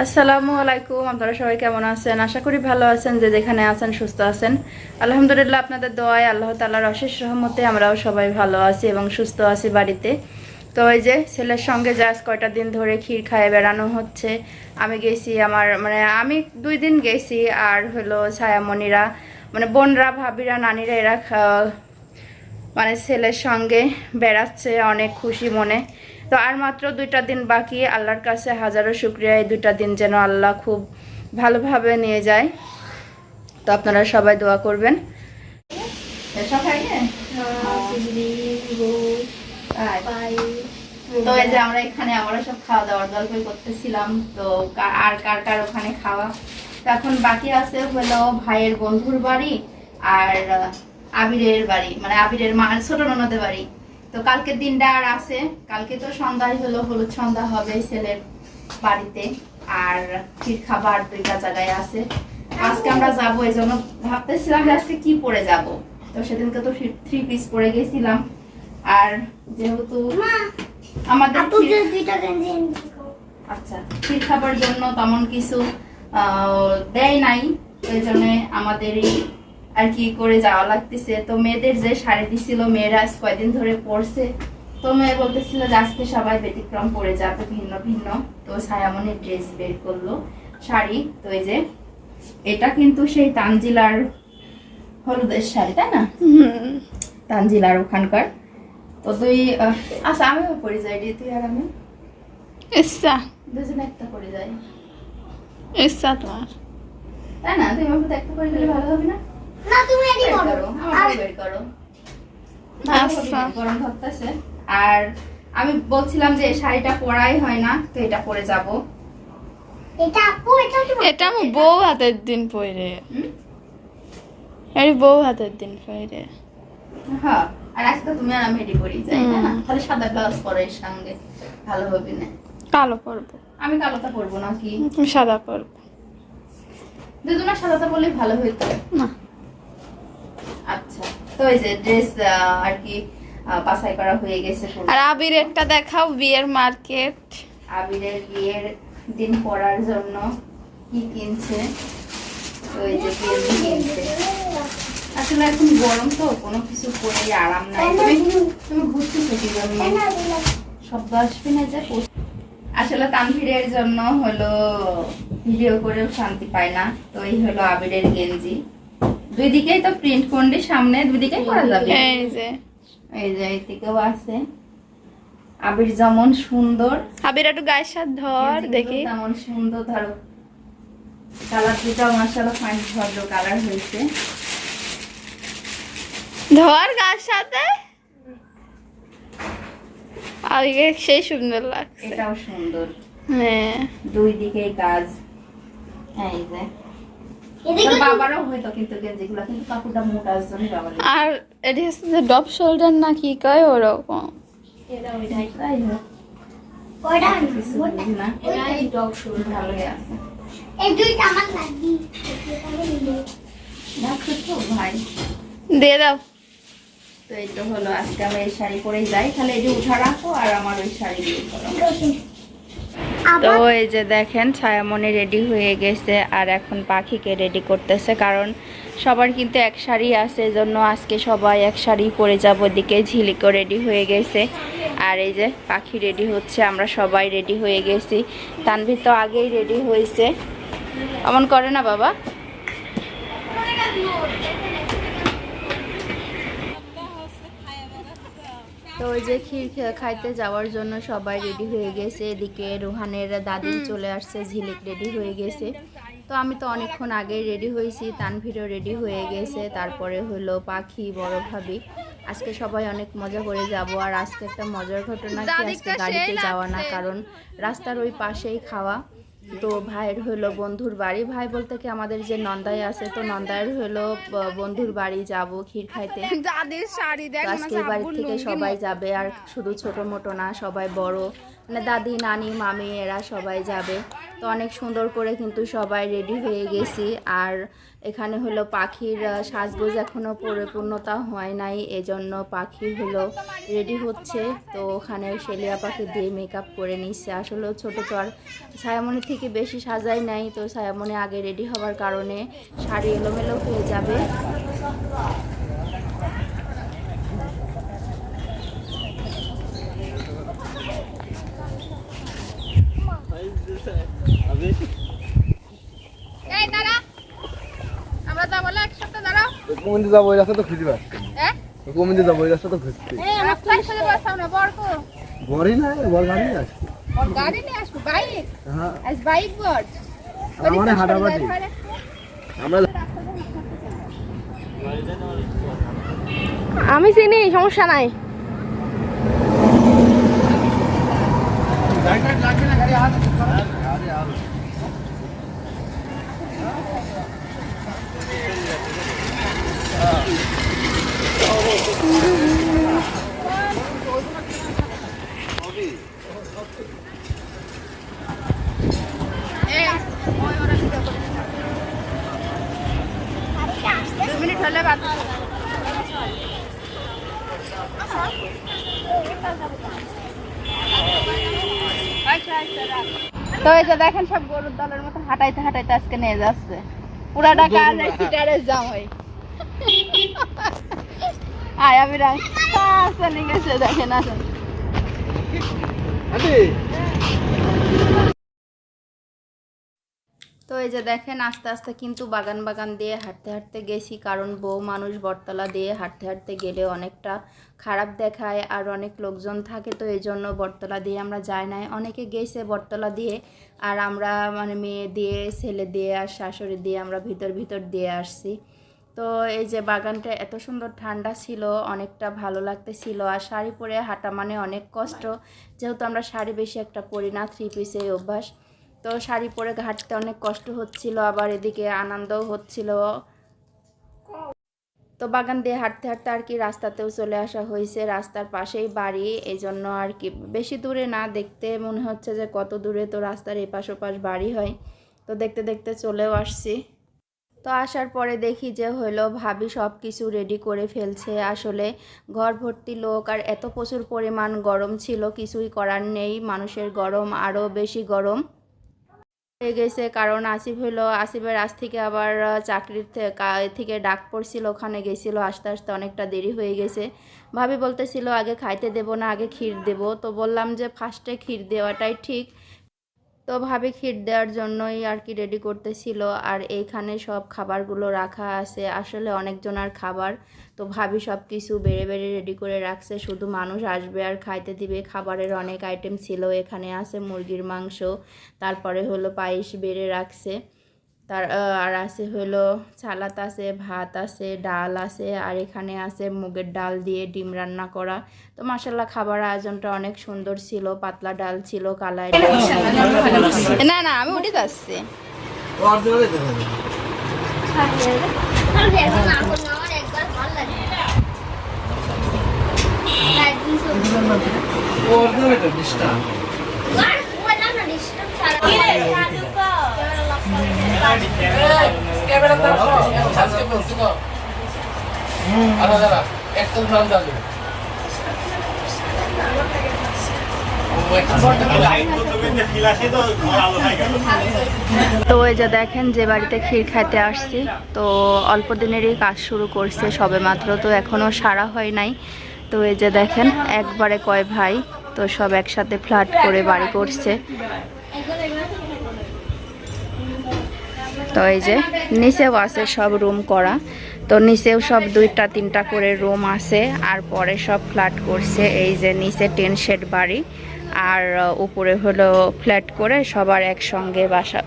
আসসালামু আলাইকুম, আপনারা সবাই কেমন আছেন? আশা করি ভালো আছেন, যে যেখানে আছেন সুস্থ আছেন। আলহামদুলিল্লাহ, আপনাদের দোয়ায় আল্লাহ তাল্লাহর অশেষ রহমতে আমরাও সবাই ভালো আছি এবং সুস্থ আছি বাড়িতে। তো ওই যে, ছেলের সঙ্গে জাস্ট কয়টা দিন ধরে ক্ষীর খায় বেড়ানো হচ্ছে, আমি গেছি আমার মানে আমি দুই দিন গেছি, আর হলো ছায়ামণিরা মানে বোনরা, ভাবিরা, নানিরা, এরা মানে ছেলের সঙ্গে বেড়াচ্ছে অনেক খুশি মনে। তো আর মাত্র দুইটা দিন বাকি, আল্লাহর কাছে হাজারো শুক্রিয়া। এই দুইটা দিন যেন আল্লাহ খুব ভালোভাবে নিয়ে যায়। তো আপনারা সবাই দোয়া করবেন। তো এই যে আমরা এখানে আমরা সব খাওয়া দাওয়ার গল্পই করতেছিলাম। তো আর কার কার ওখানে খাওয়া? এখন বাকি আছে হলো ভাইয়ের বন্ধুর বাড়ি আর আবিরের বাড়ি মানে আবিরের মা ছোট ননদের বাড়ি। তো কালকের দিনটা আর আছে। কালকে তো সন্ধ্যায় হলো হলুদ সন্ধ্যা হবে ছেলের বাড়িতে। আর ক্ষীর খাবার দুইটা জায়গায় আছে। আজকে আমরা যাব এই জন্য ভাবতেছিলাম আজকে কি পরে যাব। তো সেদিনকে তো থ্রি পিস পরে গেছিলাম। আর যেহেতু আমাদের আচ্ছা ক্ষীর খাবার জন্য তেমন কিছু আহ, দেয় নাই। ওই জন্য আমাদেরই আর কি করে যাওয়া লাগতেছে। তো মেয়েদের যে শাড়ি দিছিল মেয়েরা আজ কয়দিন ধরে পরছে। তো মেয়ে বলতেছিল যে আজকে সবাই ব্যতিক্রম পরে যাবে ভিন্ন ভিন্ন। তো ছায়ামনের ড্রেস বের করল শাড়ি। তো এই যে এটা কিন্তু সেই তানজিলার হলুদের শাড়ি তাই না? তানজিলার ওখানকার। তো তুই আচ্ছা আমিও পরে যাই রে তুই আর আমি। ইচ্ছা। দুজনে একটা করে যাই। ইচ্ছা তোমার। তাই না? তুমি আমাকে একটা করে গেলে ভালো হবে না? না তুমি এডি করো। করো আমাকে বের করো। আচ্ছা। গরম ধরতেছে। আর আমি বলছিলাম যে শাড়িটা পরাই হয় না তো এটা পরে যাব। এটা আপু এটা তুমি এটা আমি বউ হাতের দিন পরে? এই বউ হাতের দিন পরে হ্যাঁ আর আজকে তুমি আর আমি রেডি করি যাই না? তাহলে সাদা ব্লাউজ পরে এর সঙ্গে ভালো হবে না। কালো পরবো। আমি কালোটা পরবো নাকি? তুমি সাদা পরবো। দুজনের সাদাটা বললে ভালো হইতো। না। তো এই যে ড্রেস আর কি বাছাই করা হয়ে গেছে আর আবির একটা দেখাও বিয়ের মার্কেট। আবিরের বিয়ের দিন পড়ার জন্য কি কিনছে? তো এই যে গেঞ্জি কিনছে। আসলে এখন গরম তো কোনো কিছু পরে আরাম নাই। তুমি তুমি ঘুরতেছো কি জন্য শব্দ আসবে না যে আসলে তানভীরের জন্য হলো ভিডিও করেও শান্তি পায় না। তো এই হলো আবিরের গেঞ্জি। দুই দিকেই তো প্রিন্ট করলে সামনে দুই দিকেই করা যাবে। এই যে। এই যে এই দিকেও আছে। আবির যেমন সুন্দর। আবির একটু গায়ের সাথে ধর দেখি। তেমন সুন্দর ধরো। কালার দুটা মাসালা ফাইন ভদ্র কালার হয়েছে। ধর গায়ের সাথে আগে সেই সুন্দর লাগছে। এটাও সুন্দর। হ্যাঁ। দুই দিকেই কাজ এই যে। আর এটি হচ্ছে যে ডপ শোল্ডার না কি কয় ওরকম? এই তো ভাই। দিয়ে দাও। তো এই তো হলো আজকে আমি এই শাড়ি পরেই যাই। তাহলে এই যে উঠা রাখো আর আমার ওই শাড়ি দিয়ে করো। তো এই যে দেখেন ছায়ামণি রেডি হয়ে গেছে আর এখন পাখিকে রেডি করতেছে কারণ সবার কিন্তু এক শাড়ি আছে এজন্য আজকে সবাই এক শাড়ি পরে যাব ওদিকে ঝিলিকও রেডি হয়ে গেছে। আর এই যে পাখি রেডি হচ্ছে আমরা সবাই রেডি হয়ে গেছি। তানভীর তো আগেই রেডি হয়েছে। এমন করে না বাবা? তো ওই যে ক্ষীর খাইতে যাওয়ার জন্য সবাই রেডি হয়ে গেছে। এদিকে রুহানের দাদি চলে আসছে ঝিলিক রেডি হয়ে গেছে। তো আমি তো অনেকক্ষণ আগেই রেডি হয়েছি তানভীরও রেডি হয়ে গেছে। তারপরে হলো পাখি বড় ভাবি। আজকে সবাই অনেক মজা করে যাব। আর আজকে একটা মজার ঘটনা কি? আজকে গাড়িতে যাওয়া না কারণ রাস্তার ওই পাশেই খাওয়া। তো ভাইয়ের হলো বন্ধুর বাড়ি। ভাই বলতে কি আমাদের যে নন্দাই আছে তো নন্দায়ের হলো বন্ধুর বাড়ি যাব ক্ষীর খাইতে। দাদির শাড়ি দেখ আজকে বাড়ি থেকে সবাই যাবে আর শুধু ছোট মোটো না সবাই বড়। মানে দাদি, নানি, মামি এরা সবাই যাবে। তো অনেক সুন্দর করে কিন্তু সবাই রেডি হয়ে গেছি। আর এখানে হলো পাখির সাজগোজ এখনও পরিপূর্ণতা হয় নাই, এজন্য পাখি হলো রেডি হচ্ছে। তো ওখানে শেলিয়া পাখি দিয়ে মেকআপ করে নিচ্ছে আসলে ছোট তো আর ছায়ামণি থেকে বেশি সাজাই নাই। তো ছায়ামণি আগে রেডি হওয়ার কারণে শাড়ি এলোমেলো হয়ে যাবে এই দাঁড়া আমরা যাব না একসাথে কোমন্দি যাব ওই রাস্তা তো খুঁজে পাচ্ছি হ্যাঁ কোমন্দি যাব ওই রাস্তা তো খুঁজছি। না বড়ই না বড় গাড়ি আসছে। গাড়ি নিয়ে আসব বাইক? হ্যাঁ। আজ বাইক বড় আমার হাঁটাবাটি আমরা আমি চিনি সমস্যা নাই। মিনিট হলে বাদ তো এই যে দেখেন সব গরুর দলের মতো হাঁটাইতে হাঁটাইতে আজকে নিয়ে যাচ্ছে। পুরাটা কাজ সিটারে যাম ওই আয় আমি চলে গেছে দেখেন আসেন। তো এই যে দেখেন আস্তে আস্তে কিন্তু বাগান বাগান দিয়ে হাঁটতে হাঁটতে গেছি কারণ বউ মানুষ বটতলা দিয়ে হাঁটতে হাঁটতে গেলে অনেকটা খারাপ দেখায় আর অনেক লোকজন থাকে তো এই জন্য বটতলা দিয়ে আমরা যাই নাই। অনেকে গেছে বটতলা দিয়ে আর আমরা মানে মেয়ে দিয়ে ছেলে দিয়ে আর শাশুড়ি দিয়ে আমরা ভিতর ভিতর দিয়ে আসছি। তো এই যে বাগানটা এত সুন্দর ঠান্ডা ছিল, অনেকটা ভালো লাগতেছিল আর শাড়ি পরে হাঁটা মানে অনেক কষ্ট। যেহেতু আমরা শাড়ি বেশি একটা পরি না থ্রি পিসে অভ্যাস। তো শাড়ি পরে হাঁটতে অনেক কষ্ট হচ্ছিল, আবার এদিকে আনন্দও হচ্ছিল। তো বাগান দিয়ে হাঁটতে হাঁটতে আর কি রাস্তাতেও চলে আসা হয়েছে, রাস্তার পাশেই বাড়ি। এই জন্য আর কি বেশি দূরে না, দেখতে মনে হচ্ছে যে কত দূরে তো রাস্তার এপাশ ওপাশ বাড়ি হয়। তো দেখতে দেখতে চলেও আসছি। তো আসার পরে দেখি যে হলো ভাবি সব কিছু রেডি করে ফেলছে। আসলে ঘর ভর্তি লোক আর এত প্রচুর পরিমাণ গরম ছিল, কিছুই করার নেই। মানুষের গরম আরও বেশি গরম। হয়ে গেছে কারণ আসিফ হলো আসিফের আজ থেকে আবার চাকরির থেকে ডাক পড়ছিল, ওখানে গেছিল, আস্তে আস্তে অনেকটা দেরি হয়ে গেছে। ভাবি বলতেছিল, আগে খাইতে দেব না, আগে ক্ষীর দেব। তো বললাম যে, ফার্স্টে ক্ষীর দেওয়াটাই ঠিক। তো ভাবি ক্ষীর দেওয়ার জন্যই আর কি রেডি করতেছিল। আর এইখানে সব খাবারগুলো রাখা আছে। আসলে অনেকজন আর খাবার। তো ভাবি সব কিছু বেড়ে বেড়ে রেডি করে রাখছে। শুধু মানুষ আসবে আর খাইতে দিবে। খাবারের অনেক আইটেম ছিল। এখানে আছে মুরগির মাংস। তারপরে হলো পায়েস বেড়ে রাখছে। তার আর আছে হলো সালাদ আছে ভাত আছে ডাল আছে আর এখানে আছে মুগের ডাল দিয়ে ডিম রান্না করা তো মাসাল্লাহ খাবার আয়োজনটা অনেক সুন্দর ছিল পাতলা ডাল ছিল কালাই না না আমি উঠে যাচ্ছি আমার একবার তো এই যে দেখেন যে বাড়িতে ক্ষীর খাইতে আসছি, তো অল্প দিনেরই কাজ শুরু করছে সবে মাত্র, তো এখনও সারা হয় নাই। তো এই যে দেখেন, একবারে কয় ভাই, তো সব একসাথে ফ্ল্যাট করে বাড়ি করছে। তো এই যে নিচেও আছে সব রুম করা। তো নিচেও সব দুইটা, তিনটা করে রুম আছে আর পরে সব ফ্ল্যাট করছে। এই যে নিচে টেন শেড বাড়ি আর উপরে হলো ফ্ল্যাট করে সবার একসঙ্গে বাসা,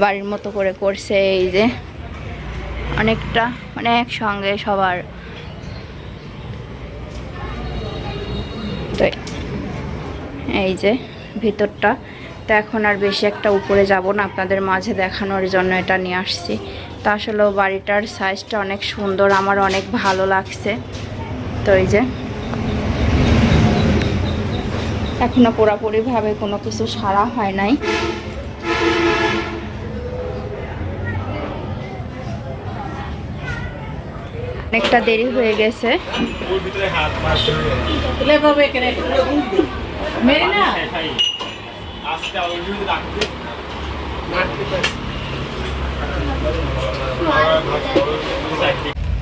বাড়ির মতো করে করছে এই যে। অনেকটা মানে একসঙ্গে সবার। তো এই যে ভিতরটা। তো এখন আর বেশি একটা উপরে যাব না আপনাদের মাঝে দেখানোর জন্য এটা নিয়ে আসছি। তো আসলে বাড়িটার সাইজটা অনেক সুন্দর আমার অনেক ভালো লাগছে। তো এই যে এখনও পুরোপুরি ভাবে কোনো কিছু সারা হয় নাই। অনেকটা দেরি হয়ে গেছে।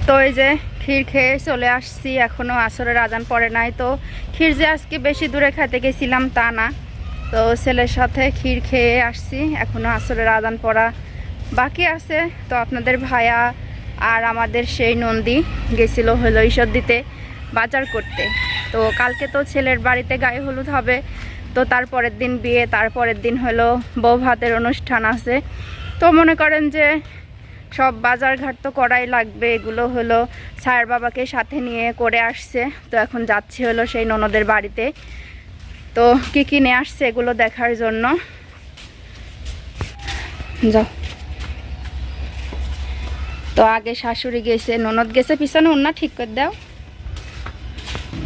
তো এই যে ক্ষীর খেয়ে চলে আসছি, এখনও আসরের আজান পড়ে নাই তো। ক্ষীর যে আজকে বেশি দূরে খেতে গেছিলাম তা না। তো ছেলের সাথে ক্ষীর খেয়ে আসছি, এখনও আসরের আজান পড়া বাকি আছে। তো আপনাদের ভাইয়া আর আমাদের সেই নন্দী গেছিল হলো ঈশ্বর দিতে বাজার করতে। তো কালকে তো ছেলের বাড়িতে গায়ে হলুদ হবে তো তারপরের দিন বিয়ে, তারপরের দিন হলো বউ ভাতের অনুষ্ঠান আছে। তো মনে করেন যে সব বাজার ঘাট তো করাই লাগবে, এগুলো হলো সায়ের বাবাকে সাথে নিয়ে করে আসছে। তো এখন যাচ্ছি হলো সেই ননদের বাড়িতে। তো কি কি নিয়ে আসছে এগুলো দেখার জন্য? যাও। তো আগে শাশুড়ি গেছে, ননদ গেছে পিছনে অন্য ঠিক করে দাও।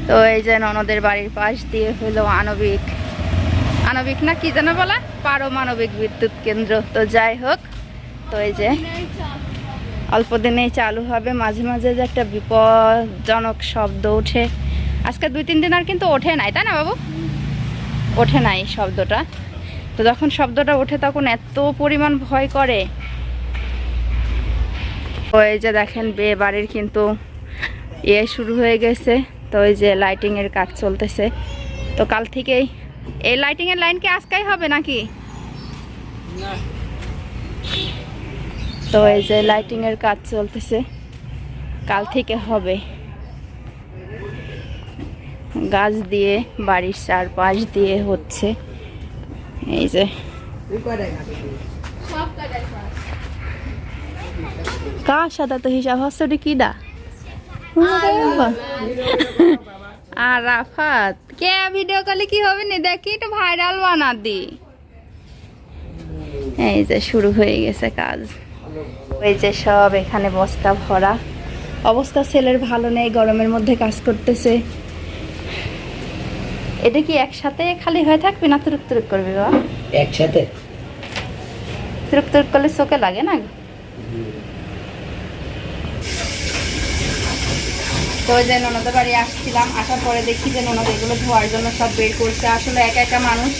তো এই যে ননদের বাড়ির পাশ দিয়ে হলো আণবিক আণবিক না, কি যেন বলা? পারমাণবিক বিদ্যুৎ কেন্দ্র। তো যাই হোক, তো এই যে অল্প দিনেই চালু হবে। মাঝে মাঝে যে একটা বিপজ্জনক শব্দ ওঠে। আজকে দুই তিন দিন আর কিন্তু ওঠে নাই, তাই না বাবু? ওঠে নাই শব্দটা। তো যখন শব্দটা ওঠে তখন এত পরিমাণ ভয় করে। এই যে দেখেন বিয়ে বাড়ির কিন্তু ইয়ে শুরু হয়ে গেছে। তো ওই যে লাইটিংয়ের কাজ চলতেছে। তো কাল থেকেই এই লাইটিংয়ের লাইন কি আজকাই হবে নাকি? তো এই যে লাইটিং এর কাজ চলতেছে। কাল থেকে হবে। গাছ দিয়ে বাড়ির চারপাশ দিয়ে হচ্ছে। এই যে। কার সাদা তো হিসাব হচ্ছে? ওটা কি দা? আর রাফাত কে ভিডিও কলে কি হবে না? দেখি একটু ভাইরাল বানা দি। এই যে শুরু হয়ে গেছে কাজ। ওই যে সব এখানে বস্তা ভরা। অবস্থা ছেলের ভালো নেই গরমের মধ্যে কাজ করতেছে। এটা কি একসাথে খালি হয়ে থাকবি না তুরুক তুরুক করবি বা একসাথে? তুরুক তুরুক করলে চোখে লাগে না? তো যে ননদের বাড়ি আসছিলাম, আসার পরে দেখি যে ননদ এগুলো ধোয়ার জন্য সব বের করছে। আসলে একা একা মানুষ,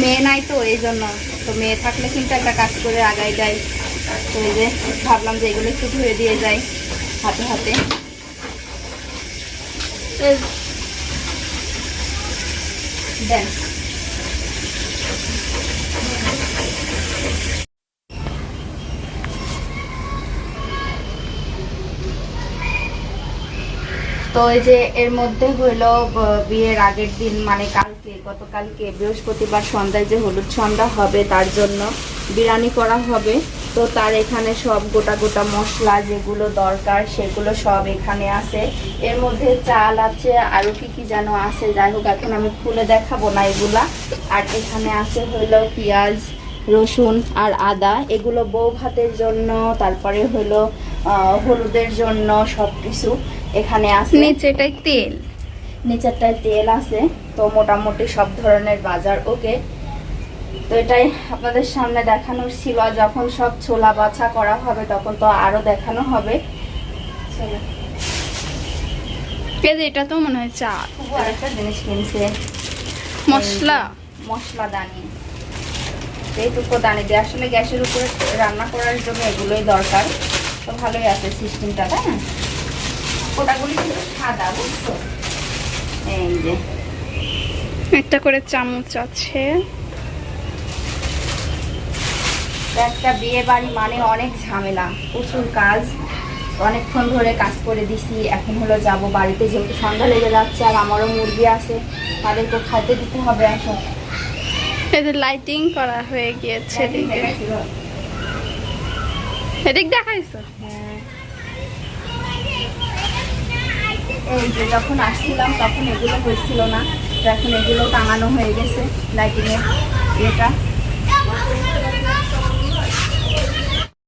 মেয়ে নাই তো এই জন্য। তো মেয়ে থাকলে কিন্তু একটা কাজ করে আগাই যায়। তো এই যে ভাবলাম যে এগুলো একটু ধুয়ে দিয়ে যায় হাতে হাতে। দেন। তো এই যে এর মধ্যে হইল বিয়ের আগের দিন মানে কালকে, গতকালকে বৃহস্পতিবার সন্ধ্যায় যে হলুদ সন্ধ্যা হবে, তার জন্য বিরিয়ানি করা হবে। তো তার এখানে সব গোটা গোটা মশলা যেগুলো দরকার, সেগুলো সব এখানে আছে। এর মধ্যে চাল আছে আরও কি কি যেন আছে, যাই হোক, এখন আমি খুলে দেখাবো না এগুলা। আর এখানে আছে হইল পেঁয়াজ, রসুন আর আদা। এগুলো বউ ভাতের জন্য, তারপরে হলো হলুদের জন্য সব কিছু এখানে আছে। নিচেটাই তেল? নিচেরটায় তেল আছে। তো মোটামুটি সব ধরনের বাজার ওকে। তো এটাই আপনাদের সামনে দেখানোর ছিল। যখন সব ছোলা বাছা করা হবে তখন তো আরও দেখানো হবে। এটা তো মনে হয় চা খুব আরেকটা জিনিস কিনছে। মশলা? মশলা দানি। এইটুকু দানি দিয়ে। আসলে গ্যাসের উপরে রান্না করার জন্য এগুলোই দরকার। তো ভালোই আছে সিস্টেমটা তাই না? ওটাগুলি কিন্তু সাদা বুঝছ? এই যে। একটা করে চামচ আছে। একটা বিয়ে বাড়ি মানে অনেক ঝামেলা প্রচুর কাজ। অনেকক্ষণ ধরে কাজ করে দিছি এখন হলো যাব বাড়িতে যেহেতু সন্ধ্যা লেগে যাচ্ছে আর আমারও মুরগি আছে তাদেরকে খাইতে দিতে হবে এখন। এই যে লাইটিং করা হয়ে গিয়েছে এদিকে। এদিক দেখাইছো? হ্যাঁ। এই যে যখন আসছিলাম, তখন এগুলো হয়েছিল না। এখন এগুলো টাঙানো হয়ে গেছে লাইটিংয়ের ইয়েটা।